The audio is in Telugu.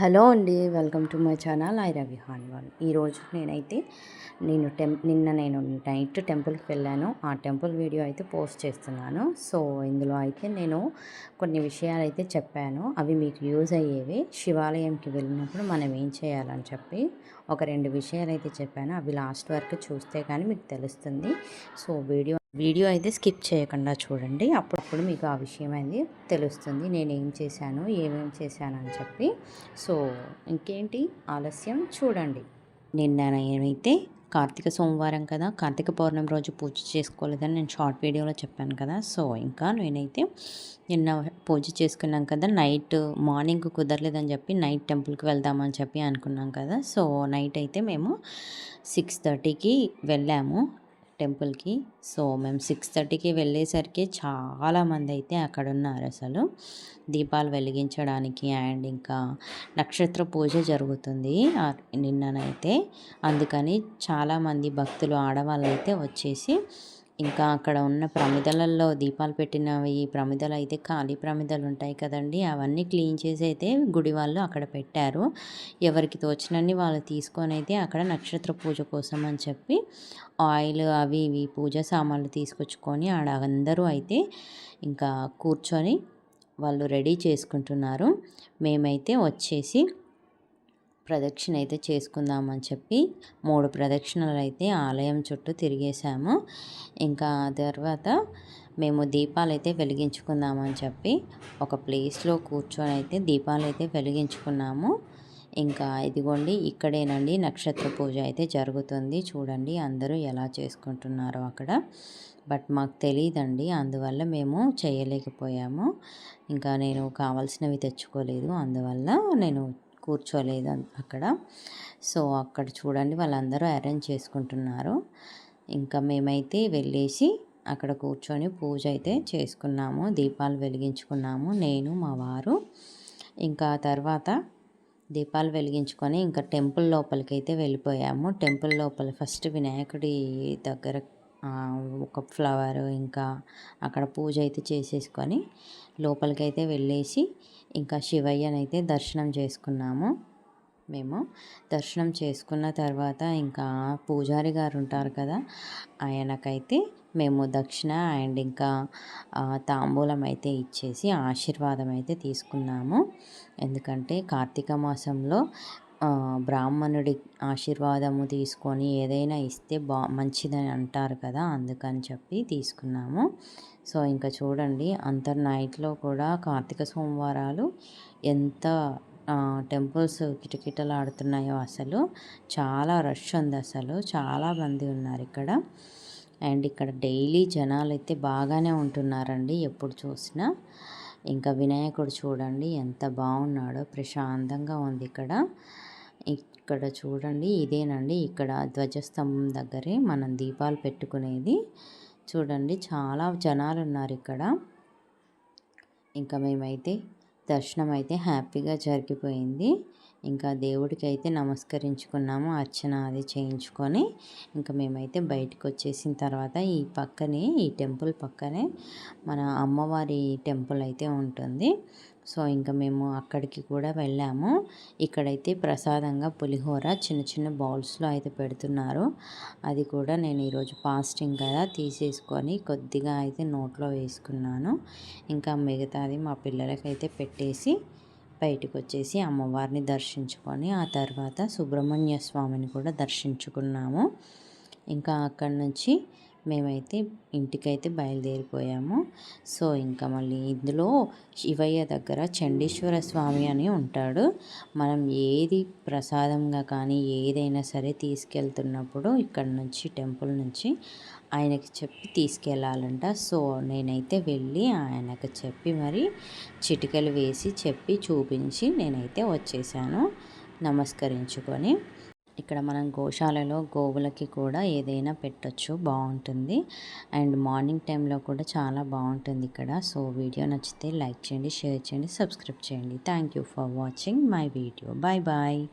హలో అండి welcome to my channel. I Ravi Hanwal ఈరోజు నేనైతే నేను టెం నిన్న నేను నైట్ టెంపుల్కి వెళ్ళాను. ఆ టెంపుల్ వీడియో అయితే పోస్ట్ చేస్తున్నాను. సో ఇందులో అయితే నేను కొన్ని విషయాలు అయితే చెప్పాను. అవి మీకు యూజ్ అయ్యేవి. శివాలయంకి వెళ్ళినప్పుడు మనం ఏం చేయాలని చెప్పి ఒక రెండు విషయాలు అయితే చెప్పాను. అవి లాస్ట్ వరకు చూస్తే కానీ మీకు తెలుస్తుంది. సో వీడియో వీడియో అయితే స్కిప్ చేయకుండా చూడండి. అప్పుడప్పుడు మీకు ఆ విషయం అనేది తెలుస్తుంది. నేను ఏం చేశాను ఏమేమి చేశాను అని చెప్పి. సో ఇంకేంటి ఆలస్యం చూడండి. నిన్న ఏమైతే కార్తీక సోమవారం కదా. కార్తీక పౌర్ణమి రోజు పూజ చేసుకోలేదని నేను షార్ట్ వీడియోలో చెప్పాను కదా. సో ఇంకా నేనైతే నిన్న పూజ చేసుకున్నాం కదా. నైట్ మార్నింగ్ కుదరలేదని చెప్పి నైట్ టెంపుల్కి వెళ్దామని చెప్పి అనుకున్నాం కదా. సో నైట్ అయితే మేము సిక్స్ థర్టీకి వెళ్ళాము. టెంపుల్కి. సో మేము సిక్స్ థర్టీకి వెళ్ళేసరికి చాలామంది అయితే అక్కడ ఉన్నారు అసలు. దీపాలు వెలిగించడానికి అండ్ ఇంకా నక్షత్ర పూజ జరుగుతుంది నిన్ననైతే. అందుకని చాలామంది భక్తులు ఆడవాళ్ళు అయితే వచ్చేసి ఇంకా అక్కడ ఉన్న ప్రమిదలలో దీపాలు పెట్టినవి ప్రమిదలు అయితే ఖాళీ ప్రమిదలు ఉంటాయి కదండి. అవన్నీ క్లీన్ చేసి అయితే గుడి వాళ్ళు అక్కడ పెట్టారు. ఎవరికి తోచినన్ని వాళ్ళు తీసుకొని అయితే అక్కడ నక్షత్ర పూజ కోసం అని చెప్పి ఆయిల్ అవి ఇవి పూజ సామాన్లు తీసుకొచ్చుకొని ఆడ అందరూ అయితే ఇంకా కూర్చొని వాళ్ళు రెడీ చేసుకుంటున్నారు. మేమైతే వచ్చేసి ప్రదక్షిణ అయితే చేసుకుందామని చెప్పి మూడు ప్రదక్షిణలు అయితే ఆలయం చుట్టూ తిరిగేసాము ఇంకా తర్వాత మేము దీపాలు అయితే వెలిగించుకుందామని చెప్పి ఒక ప్లేస్లో కూర్చొని అయితే దీపాలు అయితే వెలిగించుకున్నాము. ఇంకా ఇదిగోండి ఇక్కడేనండి నక్షత్ర పూజ అయితే జరుగుతుంది. చూడండి అందరూ ఎలా చేసుకుంటున్నారో అక్కడ. బట్ మాకు తెలియదండి అందువల్ల మేము చేయలేకపోయాము. ఇంకా నేను కావాల్సినవి తెచ్చుకోలేదు అందువల్ల నేను కూర్చోలేదు అక్కడ. సో అక్కడ చూడండి వాళ్ళందరూ అరేంజ్ చేసుకుంటున్నారు. ఇంకా మేమైతే వెళ్ళేసి అక్కడ కూర్చొని పూజ అయితే చేసుకున్నాము దీపాలు వెలిగించుకున్నాము నేను మా వారు. ఇంకా తర్వాత దీపాలు వెలిగించుకొని ఇంకా టెంపుల్ లోపలికి అయితే వెళ్ళిపోయాము. టెంపుల్ లోపల ఫస్ట్ వినాయకుడి దగ్గర ఒక ఫ్లవర్ ఇంకా అక్కడ పూజ అయితే చేసేసుకొని లోపలికైతే వెళ్ళేసి ఇంకా శివయ్యనైతే దర్శనం చేసుకున్నాము. మేము దర్శనం చేసుకున్న తర్వాత ఇంకా పూజారి గారు ఉంటారు కదా ఆయనకైతే మేము దక్షిణ అండ్ ఇంకా తాంబూలం అయితే ఇచ్చేసి ఆశీర్వాదం అయితే తీసుకున్నాము. ఎందుకంటే కార్తీక మాసంలో బ్రాహ్మణుడి ఆశీర్వాదము తీసుకొని ఏదైనా ఇస్తే బా మంచిదని అంటారు కదా అందుకని చెప్పి తీసుకున్నాము. సో ఇంకా చూడండి అంతర్ నైట్లో కూడా కార్తీక సోమవారాలు ఎంత టెంపుల్స్ కిటకిటలాడుతున్నాయో అసలు. చాలా రష్ ఉంది అసలు. చాలా మంది ఉన్నారు ఇక్కడ. అండ్ ఇక్కడ డైలీ జనాలు అయితే బాగానే ఉంటున్నారండి ఎప్పుడు చూసినా. ఇంకా వినాయకుడు చూడండి ఎంత బాగున్నాడో ప్రశాంతంగా ఉంది ఇక్కడ. ఇక్కడ చూడండి ఇదేనండి. ఇక్కడ ధ్వజస్తంభం దగ్గరే మనం దీపాలు పెట్టుకునేది. చూడండి చాలా జనాలు ఉన్నారు ఇక్కడ. ఇంకా మేమైతే దర్శనం అయితే హ్యాపీగా జరిగిపోయింది. ఇంకా దేవుడికి అయితే నమస్కరించుకున్నాము అర్చన అది చేయించుకొని. ఇంకా మేమైతే బయటకు వచ్చేసిన తర్వాత ఈ పక్కనే ఈ టెంపుల్ పక్కనే మన అమ్మవారి టెంపుల్ అయితే ఉంటుంది. సో ఇంకా మేము అక్కడికి కూడా వెళ్ళాము. ఇక్కడైతే ప్రసాదంగా పులిహోర చిన్న చిన్న బౌల్స్లో అయితే పెడుతున్నారు. అది కూడా నేను ఈరోజు ఫాస్టింగ్ కదా తీసేసుకొని కొద్దిగా అయితే నోట్లో వేసుకున్నాను. ఇంకా మిగతాది మా పిల్లలకైతే పెట్టేసి బయటకు వచ్చేసి అమ్మవారిని దర్శించుకొని ఆ తర్వాత సుబ్రహ్మణ్య స్వామిని కూడా దర్శించుకున్నాము. ఇంకా అక్కడి నుంచి మేమైతే ఇంటికైతే బయలుదేరిపోయాము. సో ఇంకా మళ్ళీ ఇందులో శివయ్య దగ్గర చండీశ్వర స్వామి అని ఉంటాడు. మనం ఏది ప్రసాదంగా కానీ ఏదైనా సరే తీసుకెళ్తున్నప్పుడు ఇక్కడ నుంచి టెంపుల్ నుంచి ఆయనకి చెప్పి తీసుకెళ్ళాలంట సో నేనైతే వెళ్ళి ఆయనకు చెప్పి మరి చిటికలు వేసి చెప్పి చూపించి నేనైతే వచ్చేసాను. నమస్కరించుకొని ఇక్కడ మనం గోశాలలో గోవులకి కూడా ఏదైనా పెట్టచ్చు బాగుంటుంది. అండ్ మార్నింగ్ టైంలో కూడా చాలా బాగుంటుంది ఇక్కడ. సో వీడియో నచ్చితే లైక్ చేయండి షేర్ చేయండి సబ్స్క్రైబ్ చేయండి. Thank you for watching my video. Bye bye.